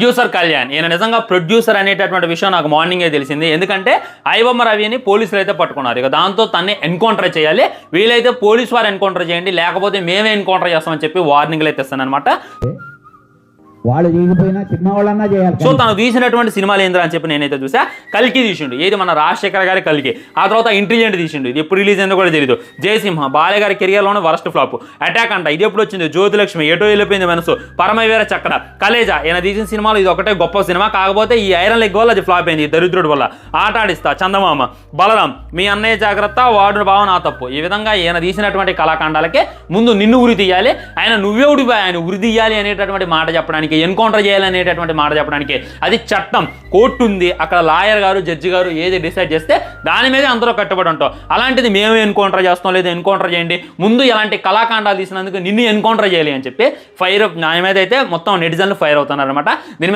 Producer Kalyan. ఈయన నిజంగా producer అనేటటువంటి విషయం నాకు మార్నింగే తెలిసింది. ఎందుకంటే ఐబొమ్మ రవిని పోలీసులు అయితే పట్టుకున్నారు. ఇక దాంతో తన్ని ఎన్కౌంటర్ చేయాలి. వీలైతే పోలీసు వారు ఎన్కౌంటర్ చేయండి. లేకపోతే మేమే ఎన్కౌంటర్ చేస్తామని చెప్పి వార్నింగ్లు అయితే ఇస్తాను అనమాట వాళ్ళు చేయకపోయినా సినిమా వాళ్ళన్నా చేయాలి సో తను తీసినటువంటి సినిమాలు ఏంద్రా అని చెప్పి నేనైతే చూసా. కల్కి తీసిండు. ఏది మన రాజశేఖర్ గారి కల్కి. ఆ తర్వాత ఇంటెలిజెంట్ తీసిండు. ఇది ఎప్పుడు రిలీజ్ అయిందో కూడా తెలియదు జయసింహ బాలయ్య గారి కెరియర్లోనే వరస్ట్ ఫ్లాప్ అటాక్ అంట. ఇది ఎప్పుడు వచ్చింది? జ్యోతిలక్ష్మి. ఎటో వెళ్ళిపోయింది మనసు. పరమవీర చక్ర. కలేజా. ఈయన తీసిన సినిమాలు ఇది ఒకటే గొప్ప సినిమా. కాకపోతే ఈ ఐరన్ లెగ్ వల్ల అది ఫ్లాప్ అయింది. దరిద్రుడి వల్ల. ఆట ఆడిస్తా. చందమామ. బలరాం. మీ అన్నయ్య జాగ్రత్త వాడు భావ నా తప్పు. ఈ విధంగా ఈయన తీసినటువంటి కళాఖండాలకే ముందు నిన్ను ఉరి తీయాలి. ఆయన నువ్వే ఉడిపో ఆయన ఉరి తీయాలి అనేటటువంటి మాట చెప్పడానికి ఎన్కౌంటర్ చేయాలనేటటువంటి మాట చెప్పడానికి అది చట్టం. కోర్టు ఉంది అక్కడ లాయర్ గారు జడ్జి గారు ఏది డిసైడ్ చేస్తే దాని మీదే అందరూ కట్టుబడి ఉంటాం. అలాంటిది మేము ఎన్కౌంటర్ చేస్తాం లేదా ఎన్కౌంటర్ చేయండి. ముందు ఇలాంటి కళాఖండాలు తీసినందుకు నిన్ను ఎన్కౌంటర్ చేయాలి అని చెప్పి ఫైర్ నా మీద అయితే మొత్తం నెటిజన్లు ఫైర్ అవుతున్నారు అనమాట దీని